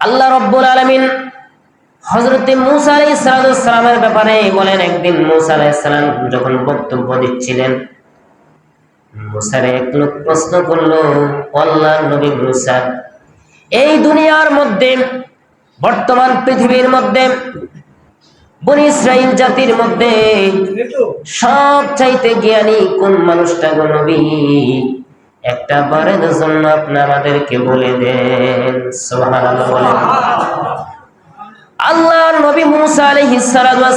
আল্লাহ রব্বুল আলমিন হজরতে মুসা আলাই ব্যাপারে বলেন একদিন মুসা আলাই যখন বক্তব্য দিচ্ছিলেন মুসারে এক লোক প্রশ্ন করল আল্লাহ নবী মুসা এই দুনিয়ার মধ্যে বর্তমান পৃথিবীর মধ্যে বনি ইসরাইল জাতির মধ্যে সব চাইতে জ্ঞানী কোন মানুষটা গো নবী? একটা বারের জন্য আপনি আমাদেরকে বলে দেন। আল্লাহ নবী মুসা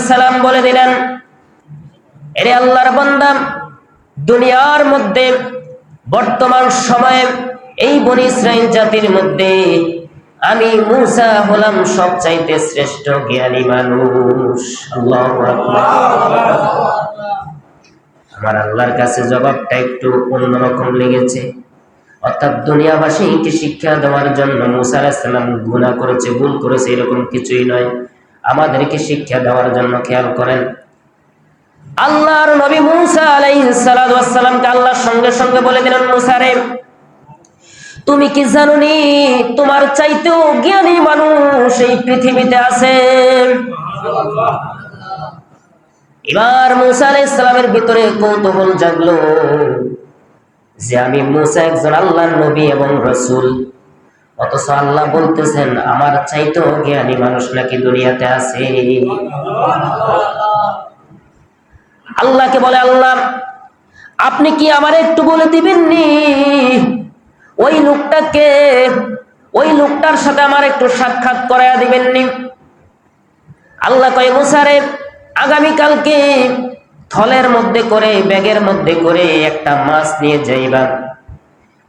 সালাম বলে দিলেন, এরে আল্লাহর বান্দা, দুনিয়ার মধ্যে, বর্তমান সময়ে এই বনি ইসরাইল জাতির মধ্যে আমি মুসা হলাম সবচাইতে শ্রেষ্ঠ জ্ঞানী মানুষ। আল্লাহু আমার আল্লাহর কাছে জবাবটা একটু অন্যরকম লেগেছে। অর্থাৎ দুনিয়াবাসীকে শিক্ষা দেওয়ার জন্য মুসা আলাহিসাল্লাম গুণা করেছে, ভুল করেছে, এরকম কিছুই নয়। আমাদেরকে শিক্ষা দেওয়ার জন্য খেয়াল করেন। আল্লাহর নবী মুসা আলাইহিসসালামকে আল্লাহর সঙ্গে সঙ্গে বলে দিলেন মুসারে তুমি কি জানুনি তোমার চাইতেও জ্ঞানী মানুষ এই পৃথিবীতে আছে? এবার মুসা আলাইহিস সালামের ভিতরে কৌতূহল জাগলো যে আমি মুসা একজন আল্লাহর নবী এবং রসুল। অথচ আল্লাহ বলতেছেন, আমার চাইতেও জ্ঞানী মানুষ নাকি দুনিয়াতে আছে? আল্লাহকে বলে, আল্লাহ, আপনি কি আমার একটু বলে দিবেননি? ওই লোকটাকে, ওই লোকটার সাথে আমার একটু সাক্ষাৎ করাইয়া দিবেননি? আল্লাহ কয় মুসারে আগামীকালকে থলের মধ্যে করে, ব্যাগের মধ্যে করে একটা মাছ নিয়ে যাইবা।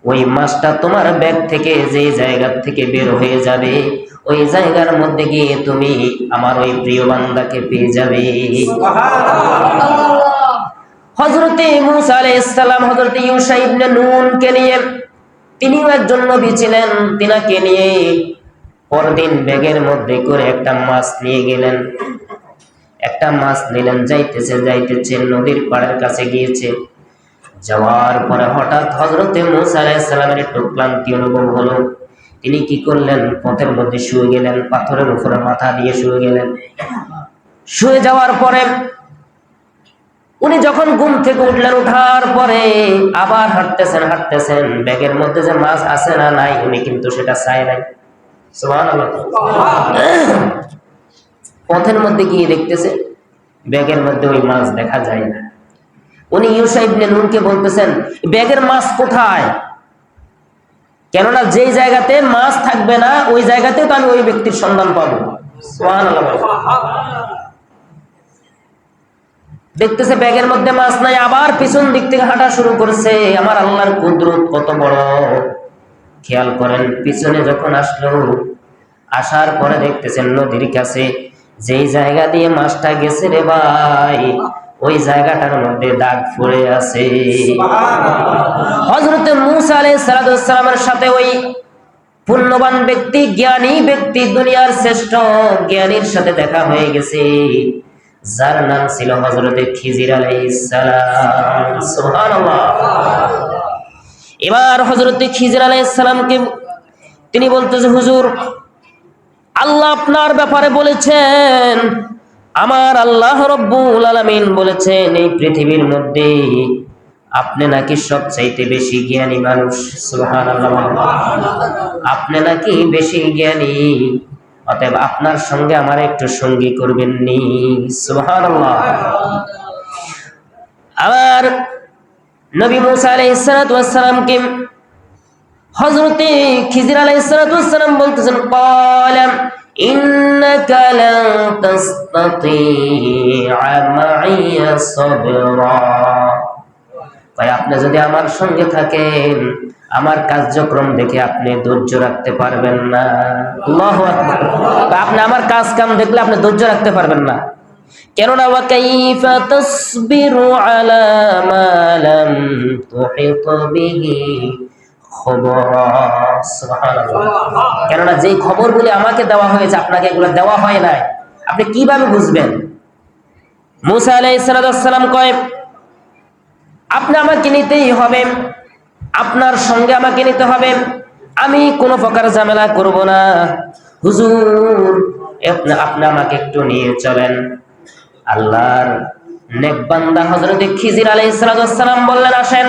ওই মাছটা তোমার ব্যাগ থেকে, যে জায়গা থেকে বের হয়ে যাবে, ওই জায়গার মধ্যে গিয়ে তুমি আমার ওই প্রিয় বান্দাকে পেয়ে যাবে। হজরতে মুসা আলাইহিস সালাম হজরতে ইউসা ইবনে নুনকে নিয়ে, তিনিও একজন নবী ছিলেন, তিনাকে নিয়ে পরদিন ব্যাগের মধ্যে করে একটা মাছ নিয়ে গেলেন। একটা মাছ নিলেন, যাইতেছে যাইতেছে, নদীর পাড়ের কাছে গিয়েছে। যাওয়ার পরে হঠাৎ হজরতে মুসা একটু ক্লান্তি অনুভব হলো। তিনি কি করলেন? পথের মধ্যে শুয়ে গেলেন, পাথরের উপরে মাথা দিয়ে শুয়ে গেলেন। শুয়ে যাওয়ার পরে উনি যখন ঘুম থেকে উঠলেন, উঠার পরে আবার হাঁটতেছেন হাঁটতেছেন। ব্যাগের মধ্যে যে মাছ আছে না নাই, উনি কিন্তু সেটা চায় নাই। পথের মধ্যে গিয়ে দেখতেছে, ব্যাগের মধ্যে ওই মাছ দেখা যায় না। উনি ইউসা ইবনে নুনকে বলতেছেন, ব্যাগের মাছ কোথায়? কেননা যেই জায়গাতে মাছ থাকবে না, ওই জায়গাতে তো আমি ওই ব্যক্তির সন্ধান পাবো। দেখতেছে ব্যাগের মধ্যে মাছ নাই, আবার পিছন দিক থেকে হাঁটা শুরু করেছে। আমার আল্লাহর কুদরত কত বড়। খেয়াল করেন, পিছনে যখন আসলো, আসার পরে দেখতেছেন নদীর কাছে যেই জায়গা দিয়ে মাছটা গেছে রে ভাই ওই জায়গাটার মধ্যে দাগ পড়ে আছে। হজরতে মুসা আলাইহিস সালামের সাথে ওই পুণ্যবান ব্যক্তি জ্ঞানী ব্যক্তি দুনিয়ার শ্রেষ্ঠ জ্ঞানীর সাথে দেখা হয়ে গেছে। যার নাম ছিল হজরতে খিজির আলাইসালাম সুবহানাল্লাহ। এবার হজরতে খিজির আলাইসালামকে তিনি বলতেছে হুজুর আল্লাহ আপনার ব্যাপারে বলেছেন, আমার আল্লাহ রব্বুল আলামিন বলেছেন, এই পৃথিবীর মধ্যে আপনি নাকি সবচাইতে বেশি জ্ঞানী মানুষ আপনি নাকি বেশি জ্ঞানী, অতএব আপনার সঙ্গে আমার একটু সঙ্গী করবেন নি, সুবহানাল্লাহ। আবার নবী মুসা আলাইহিস সালাতু হযরতে খিজির আলাইহিস সালাতু ওয়াস সালাম বলতেছেন ভাই আপনি যদি আমার সঙ্গে থাকেন, আমার কার্যক্রম দেখে আপনি ধৈর্য রাখতে পারবেন না। আপনি আমার কাজ কাম দেখলে আপনি ধৈর্য রাখতে পারবেন না। কেননা কেননা যেই খবরগুলি আমাকে দেওয়া হয়েছে, আপনাকে এগুলো দেওয়া হয় নাই। আপনি কীভাবে বুঝবেন? মুসা আলাইহিস সালাম কয়, আপনি আমাকে নিতেই হবে। আপনার সঙ্গে আমাকে নিতে হবে। আমি কোনো প্রকার ঝামেলা করব না। হুজুর, আপনি আমাকে একটু নিয়ে চলেন। আল্লাহর নেক বান্দা হযরত খিজির আলাইহিস সালাম বললেন, আসেন।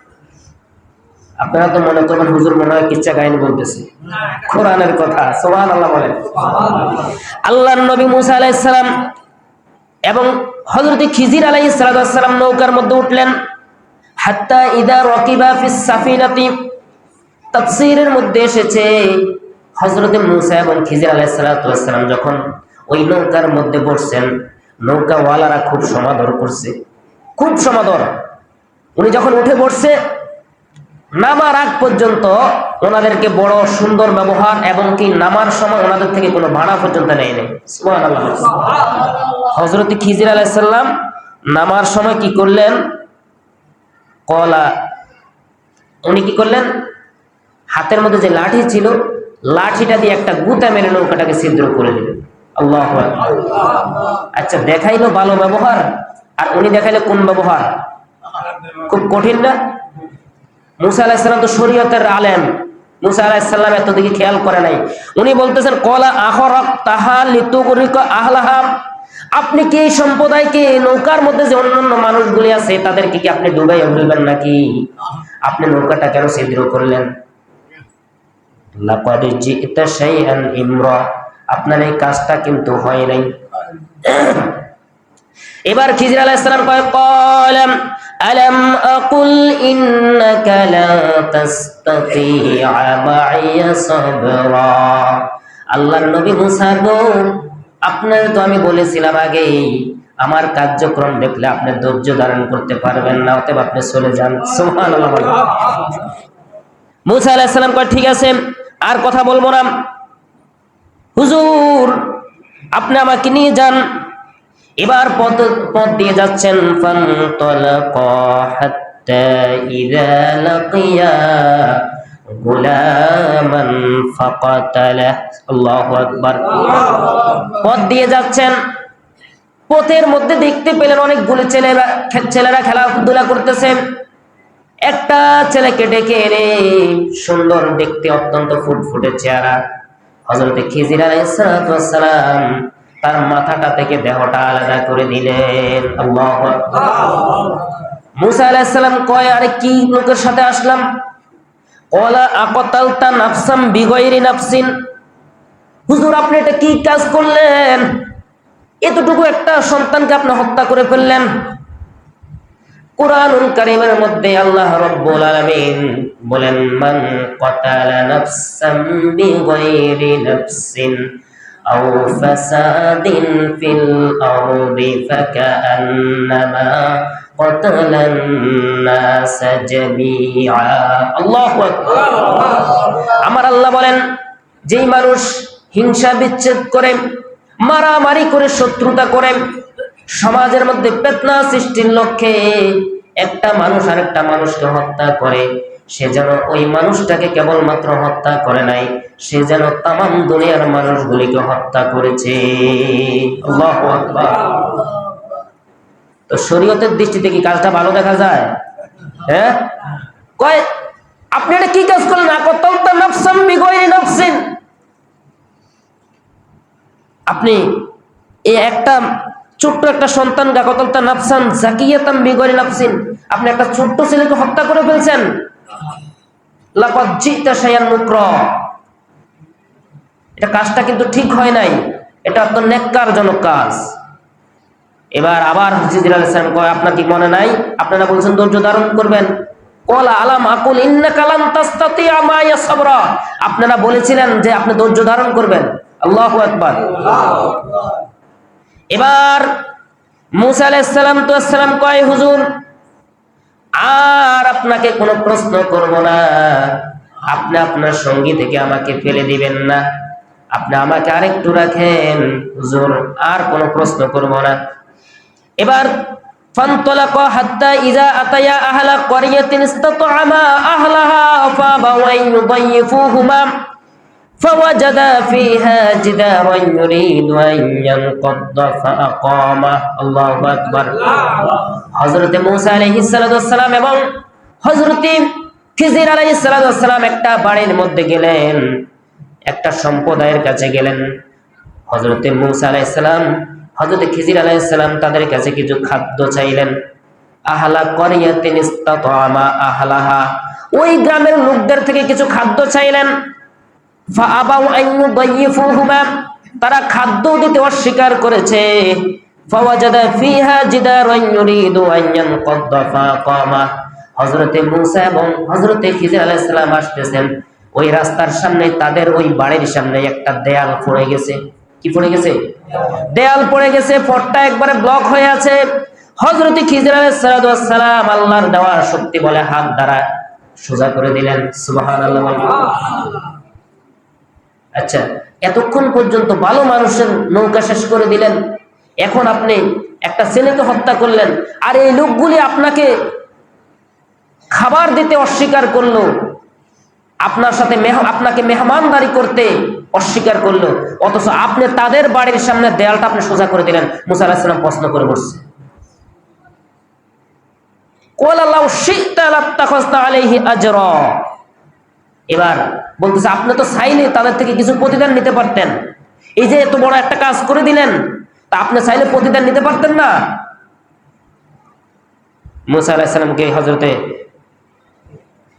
আপনারা তো মনে করবেন হুজুর মনে হয় কিচ্ছা কাহিনী বলতেছে। কোরআনের কথা সোহান আল্লাহ বলেন। আল্লাহ নবী মুসা আলাইসালাম এবং হজরত খিজির আলাই সালাম নৌকার মধ্যে উঠলেন। হাত্তা ইদা রকিবা ফিস সাফিনাতি, তাফসীরের মধ্যে এসেছে হজরত মুসা এবং খিজির আলাই সালাম যখন ওই নৌকার মধ্যে বসছেন, নৌকাওয়ালারা খুব সমাদর করছে। খুব সমাদর। উনি যখন উঠে পড়ছে নামার আগ পর্যন্ত ওনাদেরকে বড় সুন্দর ব্যবহার এবং কি নামার সময় ওনাদের থেকে কোনো ভাড়া পর্যন্ত নেয় নেই হজরত খিজির আলাইসাল্লাম নামার সময় কি করলেন? কলা, উনি কি করলেন? হাতের মধ্যে যে লাঠি ছিল, লাঠিটা দিয়ে একটা গুতা মেরে নৌকাটাকে ছিদ্র করে দিলেন। আল্লাহ আচ্ছা দেখাইলো ভালো ব্যবহার, আর উনি দেখাইলে কোন ব্যবহার? খুব কঠিন না? মুসা আলাহিসাল্লাম তো শরীয়তের আলেম। মুসা আলাহিসাল্লাম এত দিকে খেয়াল করে নাই। উনি বলতেছেন, কলা আহরক তাহা আহলাহাম আপনি কি এই সম্প্রদায়কে নৌকার মধ্যে যে অন্যান্য মানুষগুলি আছে, তাদেরকে কি আপনি ডুবাই বলবেন নাকি? আপনি নৌকাটা কেন ছিদ্র করলেন? আপনার এই কাজটা কিন্তু হয় নাই। এবার খিজির সালাম কয় কলাম আলাম আকুল ইন্নাকা লা তাসতাতিআ মাইয়া সাবরা। আল্লাহর নবী মুসা আপনার তো আমি বলেছিলাম আগেই, আমার কার্যক্রম দেখলে আপনি ধৈর্য ধারণ করতে পারবেন না, অতএব আপনি চলে যান। সুবহানাল্লাহ মুসা আলাইহিস সালাম কয়, ঠিক আছে, আর কথা বলব না। হুজুর, আপনি আমাকে নিয়ে যান এবার পথ পথ দিয়ে যাচ্ছেন পথ দিয়ে যাচ্ছেন। পথের মধ্যে দেখতে পেলেন অনেকগুলো ছেলেরা ছেলেরা খেলাধুলা করতেছেন একটা ছেলেকে ডেকে এনে সুন্দর দেখতে অত্যন্ত ফুটফুটে চেহারা। হজরতে খিজির আলাইসালাম তার মাথাটা থেকে দেহটা আলাদা করে দিলেন। মুসা কয়, আরে কি লোকের সাথে আসলাম? কলা নাফসাম নাফসিন। হুজুর, আপনি এটা কি কাজ করলেন? এতটুকু একটা সন্তানকে আপনি হত্যা করে ফেললেন। কোরআনুল কারীমের মধ্যে আল্লাহ রাব্বুল বলেন, মান নাফসাম নাফসিন। আও ফাসাদিন ফিল আরদি ফাকান্নামা قتل الناس جميعا আল্লাহু আকবার আমার আল্লাহ বলেন যেই মানুষ হিংসা বিচ্ছেদ করে মারামারি করে শত্রুতা করে সমাজের মধ্যে পেতনা সৃষ্টির লক্ষ্যে একটা মানুষ আরেকটা মানুষকে হত্যা করে সে যেন ওই মানুষটাকে কেবলমাত্র হত্যা করে নাই সে যেন তামাম দুনিয়ার মানুষগুলিকে হত্যা করেছে। তো শরীয়তের দৃষ্টিতে কি কাজটা ভালো দেখা যায়? হ্যাঁ? আপনি এটা কি কাজ করলেন? আপনি এই একটা ছোট্ট একটা সন্তান গাকতলতা নাফসান জাকিয়াতাম বিগরি নাফসিন। আপনি একটা ছোট্ট ছেলেকে হত্যা করে ফেলছেন। লাকাদ জিতা শায়ান এটা কাজটা কিন্তু ঠিক হয় নাই। এটা অত্যন্ত নেককারজনক কাজ। এবার আবার হাজির আলাইসালাম কয়, আপনার কি মনে নাই? আপনারা বলছেন, ধৈর্য ধারণ করবেন। আলাম আপনারা বলেছিলেন যে আপনি ধৈর্য ধারণ করবেন। আল্লাহু এবার মুসা তো আসসালাম কয়, হুজুর, আর আপনাকে কোনো প্রশ্ন করব না। আপনি আপনার সঙ্গী থেকে আমাকে ফেলে দিবেন না। আপনি আমাকে আরেকটু রাখেন হুজুর আর কোনো প্রশ্ন করব না এবার فانطلقا حتى إذا أتيا أهل قرية استطعما أهلها فأبوا أن يضيفوهما فوجدا فيها جدارا يريد أن ينقض فأقامه الله أكبر হজরতে মুসা আলাইহিস সালাম এবং হজরতে খিজির আলাইহিস সালাম একটা বাড়ির মধ্যে গেলেন একটা সম্প্রদায়ের কাছে গেলেন। হজরতে মুসা আলাইহিস সালাম হজরতে খিজির আলাইহিস সালাম তাদের কাছে কিছু খাদ্য চাইলেন। আহলা করিয়াতিন আহলাহা ওই গ্রামের লোকদের থেকে কিছু খাদ্য চাইলেন। তারা খাদ্য দিতে অস্বীকার করেছে। হযরতে মূসা এবং হজরতে খিজির আলাইহিস সালাম আসতেছেন। ওই রাস্তার সামনে, তাদের ওই বাড়ির সামনে একটা দেয়াল পড়ে গেছে। কি পড়ে গেছে? দেয়াল পড়ে গেছে, পথটা একবারে ব্লক হয়ে আছে। হজরতি খিজির আল্লাহর দেওয়া শক্তি বলে হাত দ্বারা সোজা করে দিলেন। আচ্ছা এতক্ষণ পর্যন্ত ভালো মানুষের নৌকা শেষ করে দিলেন। এখন আপনি একটা ছেলেকে হত্যা করলেন। আর এই লোকগুলি আপনাকে খাবার দিতে অস্বীকার করল। আপনার সাথে আপনাকে মেহমানদারি করতে অস্বীকার করল। অথচ আপনি তাদের বাড়ির সামনে দেয়ালটা আপনি সোজা করে দিলেন। মুসা আলাহিসাম প্রশ্ন করে বসছে এবার বলতেছে, আপনি তো চাইলে তাদের থেকে কিছু প্রতিদান নিতে পারতেন। এই যে এত বড় একটা কাজ করে দিলেন, তা আপনি চাইলে প্রতিদান নিতে পারতেন না? মুসা আলাহিসামকে হজরতে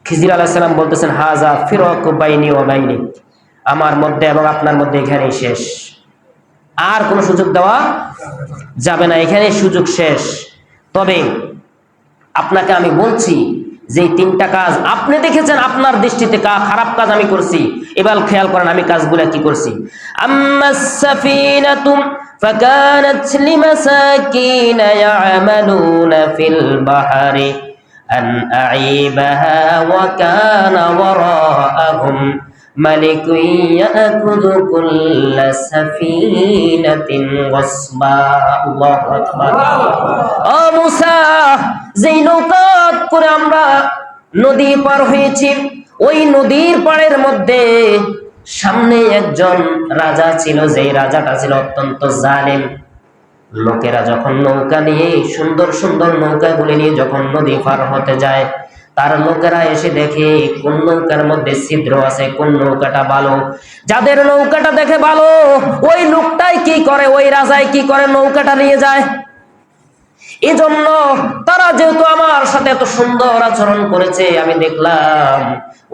খিজির আলাহিসাম বলতেছেন হাজা ফিরক বাইনি ও বাইনি আমার মধ্যে এবং আপনার মধ্যে এখানেই শেষ আর কোনো সুযোগ দেওয়া যাবে না এখানেই সুযোগ শেষ তবে আপনাকে আমি বলছি যে এই তিনটা কাজ আপনি দেখেছেন আপনার দৃষ্টিতে কা- খারাপ কাজ আমি করছি এবার খেয়াল করেন আমি কাজগুলো কি করছি আম্মাস-সাফীনাতু فكانت لمساكين يعملون في البحر أن أعيبها وكان وراءهم ملك يأخذ كل سفينة غصبا الله أكبر ও মুসা যেই নৌকা করে আমরা নদী পার হয়েছি ওই নদীর পাড়ের মধ্যে সামনে একজন রাজা ছিল যেই রাজাটা ছিল অত্যন্ত জালেম লোকেরা যখন নৌকা নিয়ে, সুন্দর সুন্দর নৌকাগুলি নিয়ে যখন নদী পার হতে যায়, তার লোকেরা এসে দেখে কোন নৌকার মধ্যে ছিদ্র আছে, কোন নৌকাটা ভালো। যাদের নৌকাটা দেখে ভালো, ওই লোকটাই কি করে, ওই রাজায় কি করে নৌকাটা নিয়ে যায়? এজন্য তারা যেহেতু আমার সাথে এত সুন্দর আচরণ করেছে, আমি দেখলাম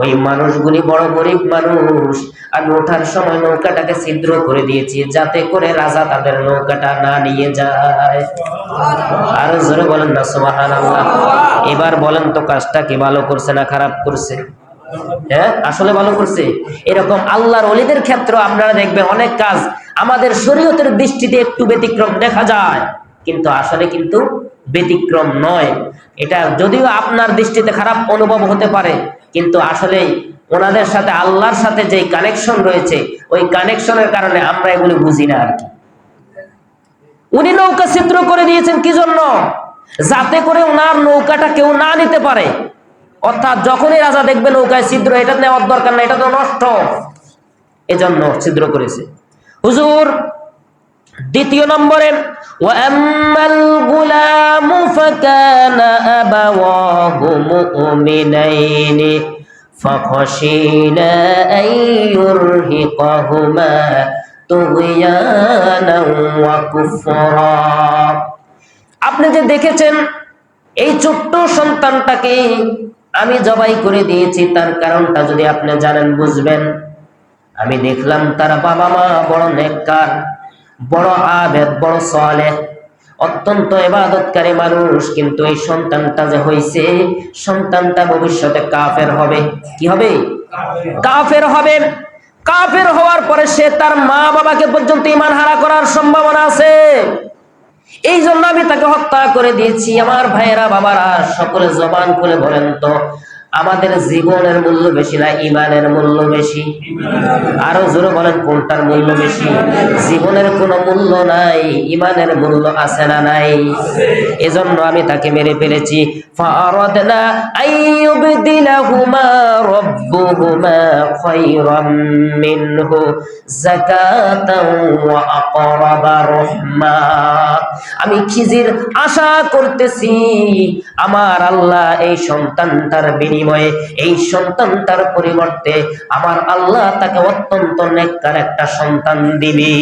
ওই মানুষগুলি বড় গরিব মানুষ। আমি ওঠার সময় নৌকাটাকে ছিদ্র করে দিয়েছি, যাতে করে রাজা তাদের নৌকাটা না নিয়ে যায়। আরও জোরে বলেন না সুবাহান এবার বলেন তো কাজটা কি ভালো করছে না খারাপ করছে? হ্যাঁ আসলে ভালো করছে? এরকম আল্লাহর অলিদের ক্ষেত্রে আপনারা দেখবেন অনেক কাজ আমাদের শরীয়তের দৃষ্টিতে একটু ব্যতিক্রম দেখা যায়। কিন্তু আসলে কিন্তু ব্যতিক্রম নয়। এটা যদিও আপনার দৃষ্টিতে খারাপ অনুভব হতে পারে, কিন্তু আসলে ওনাদের সাথে, আল্লাহর সাথে যে কানেকশন রয়েছে, ওই কানেকশনের কারণে আমরা এগুলি বুঝি না আর কি। উনি নৌকা ছিদ্র করে দিয়েছেন কি জন্য? যাতে করে ওনার নৌকাটা কেউ না নিতে পারে। অর্থাৎ যখনই রাজা দেখবে নৌকায় ছিদ্র, এটা নেওয়ার দরকার না, এটা তো নষ্ট। এজন্য ছিদ্র করেছে। হুজুর দ্বিতীয় নম্বরে وأما الغلام فكان أبواه مؤمنين فخشينا أن يرهقهما طغيانا وكفرا আপনি যে দেখেছেন এই ছোট্ট সন্তানটাকে আমি জবাই করে দিয়েছি তার কারণটা যদি আপনি জানেন বুঝবেন আমি দেখলাম তার বাবা মা বড় নেককার বড় আবেদ, বড় সালেহ। অত্যন্ত এবাদতকারী মানুষ, কিন্তু এই সন্তানটা যে হয়েছে সন্তানটা ভবিষ্যতে কাফের হবে। কি হবে? কাফের হবে। কাফের হওয়ার পরে সে তার মা বাবাকে পর্যন্ত ইমান হারা করার সম্ভাবনা আছে। এই জন্য আমি তাকে হত্যা করে দিয়েছি। আমার ভাইয়েরা, বাবারা, সকলে জবান খুলে বলেন তো। আমাদের জীবনের মূল্য বেশি না, ইমানের মূল্য বেশি? আরও জোরে বলেন, কোনটার মূল্য বেশি? জীবনের কোনো মূল্য নাই, ইমানের মূল্য আছে না নাই? এজন্য আমি তাকে মেরে ফেলেছি। ফারাদনা আইয়ুবদিলাহুমা খায়রাম মিনহু যাকাতাও ওয়া আকরাবা রাহমা আমি খিজির আশা করতেছি, আমার আল্লাহ এই সন্তানটার বিনিময়ে, এই সন্তানটার পরিবর্তে আমার আল্লাহ তাকে অত্যন্ত নেককার একটা সন্তান দিবে।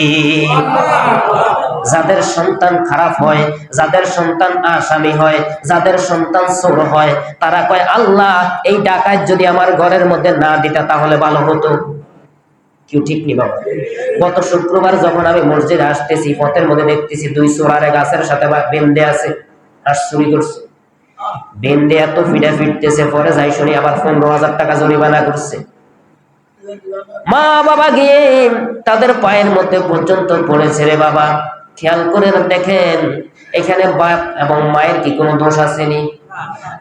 যাদের সন্তান খারাপ হয়, যাদের সন্তান আসামি হয়, যাদের সন্তান চোর হয়, তারা কয়, আল্লাহ, এই ডাকাত যদি আমার ঘরের মধ্যে না দিতা তাহলে ভালো হতো। কেউ ঠিক নি বাবা। গত শুক্রবার যখন আমি মসজিদে আসতেছি, পথের মধ্যে দেখতেছি দুই চোরারে গাছের সাথে বা বেন্দে আছে আর চুরি করছে। বেন্দে এত ফিডা ফিরতেছে, পরে যাই শুনি আবার পনেরো হাজার টাকা জরিমানা করছে। মা বাবা গিয়ে তাদের পায়ের মধ্যে পর্যন্ত পড়েছে রে বাবা। খেয়াল করে দেখেন, এখানে বাপ এবং মায়ের কি কোনো দোষ আসেনি?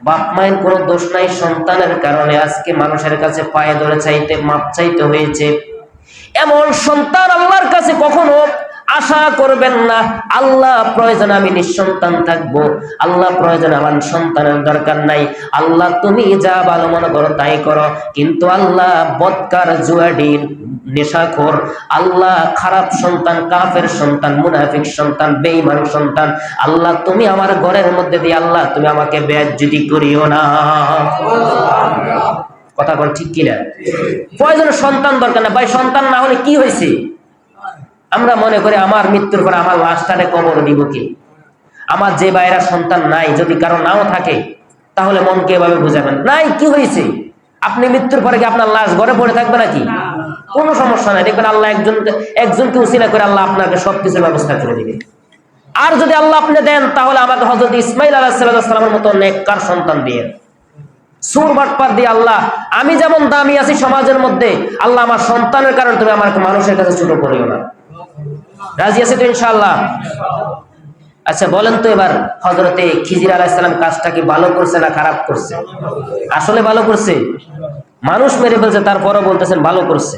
বাপ মায়ের কোনো দোষ নাই, সন্তানের কারণে আজকে মানুষের কাছে পায়ে ধরে চাইতে, মাপ চাইতে হয়েছে। এমন সন্তান আল্লাহর কাছে কখনো আশা করবেন না। আল্লাহ প্রয়োজন আমি নিঃসন্তান থাকব। আল্লাহ প্রয়োজন আমার সন্তানের দরকার নাই। আল্লাহ তুমি যা ভালো মনে করো তাই করো। কিন্তু আল্লাহ বৎকার জুয়াডির নেশাখোর, আল্লাহ খারাপ সন্তান, কাফের সন্তান, মুনাফিক সন্তান, বেঈমান সন্তান, আল্লাহ তুমি আমার ঘরের মধ্যে দিয়ে আল্লাহ তুমি আমাকে বেজ্জুতি করিও না। কথা বল ঠিক কিনা? প্রয়োজন সন্তান দরকার না ভাই, সন্তান না হলে কি হয়েছে? আমরা মনে করি আমার মৃত্যুর পর আমার লাশটারে কবর দিব কি? আমার যে বাইরা সন্তান নাই, যদি কারও নাও থাকে, তাহলে মনকে এভাবে বুঝাবেন। নাই, কি হয়েছে? আপনি মৃত্যুর পরে কি আপনার লাশ ঘরে পড়ে থাকবে নাকি? কোনো সমস্যা নাই। দেখবেন আল্লাহ একজন একজনকে উসিলা করে আল্লাহ আপনাকে সবকিছুর ব্যবস্থা করে দিবে। আর যদি আল্লাহ আপনি দেন, তাহলে আমাকে হজরত ইসমাইল আলাহ সাল্লামের মতো নেককার সন্তান দিয়ে। সুর বাটপার দিয়ে আল্লাহ, আমি যেমন দামি আছি সমাজের মধ্যে, আল্লাহ আমার সন্তানের কারণে তুমি আমার মানুষের কাছে ছোট করিও না। রাজি আছে তো ইনশাআল্লাহ? আচ্ছা বলেন তো এবার হজরতে খিজির আলাহিসাল্লাম কাজটা কি ভালো করছে না খারাপ করছে? আসলে ভালো করছে। মানুষ মেরে ফেলছে, তারপরও বলতেছেন ভালো করছে।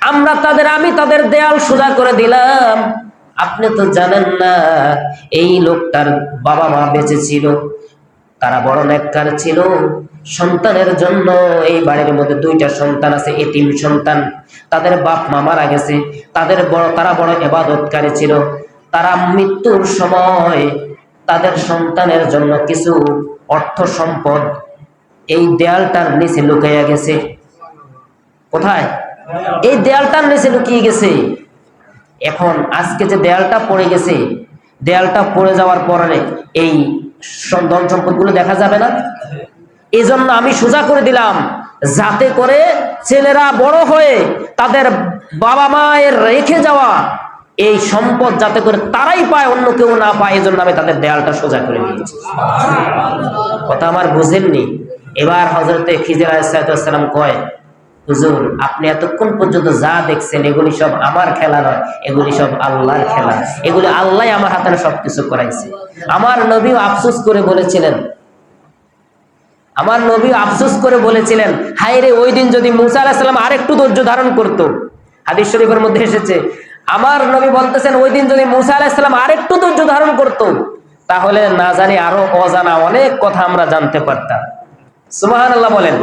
আমরা তাদের, আমি তাদের দেয়াল সোজা করে দিলাম। আপনি তো জানেন না, এই লোকটার বাবা মা বেঁচে ছিল, তারা বড় নেককার ছিল। সন্তানের জন্য এই বাড়ির মধ্যে দুইটা সন্তান আছে, এতিম সন্তান। তাদের বাপ মা মারা গেছে, তাদের বড়, তারা বড় এবাদতকারী ছিল। তারা মৃত্যুর সময় তাদের সন্তানের জন্য কিছু অর্থ সম্পদ এই দেয়ালটার নিচে লুকাইয়া গেছে। কোথায়? এই দেয়ালটার নিচে লুকিয়ে গেছে, এখন আজকে যে দেয়ালটা পড়ে গেছে, দেয়ালটা পড়ে যাওয়ার পরে এই ধন সম্পদগুলো দেখা যাবে না? এই জন্য আমি সোজা করে দিলাম, যাতে করে ছেলেরা বড় হয়ে তাদের বাবা মায়ের রেখে যাওয়া এই সম্পদ যাতে করে তারাই পায়, অন্য কেউ না পায় এই জন্য আমি তাদের দেয়ালটা সোজা করে দিয়েছি। কথা আমার বুঝেননি? এবার হজরতে খিজির আলাইসালাম কয় হুজুর, আপনি এতক্ষণ পর্যন্ত যা দেখছেন, এগুলি সব আমার খেলা নয়, এগুলি সব আল্লাহর খেলা। এগুলি আল্লাহ আমার হাতে সবকিছু করাইছে। আমার নবীও আফসোস করে বলেছিলেন। আমার নবী আফসোস করে বলেছিলেন হাই রে ওই দিন যদি মুসা আলাহিসাল্লাম আরেকটু ধৈর্য ধারণ করতো, হাদিস শরীফের মধ্যে এসেছে, আমার নবী বলতেছেন, ওই দিন যদি মুসা আলাহিসাল্লাম আরেকটু ধৈর্য ধারণ করতো, তাহলে না জানি আরও অজানা অনেক কথা আমরা জানতে পারতাম। সুমাহান আল্লাহ বলেন।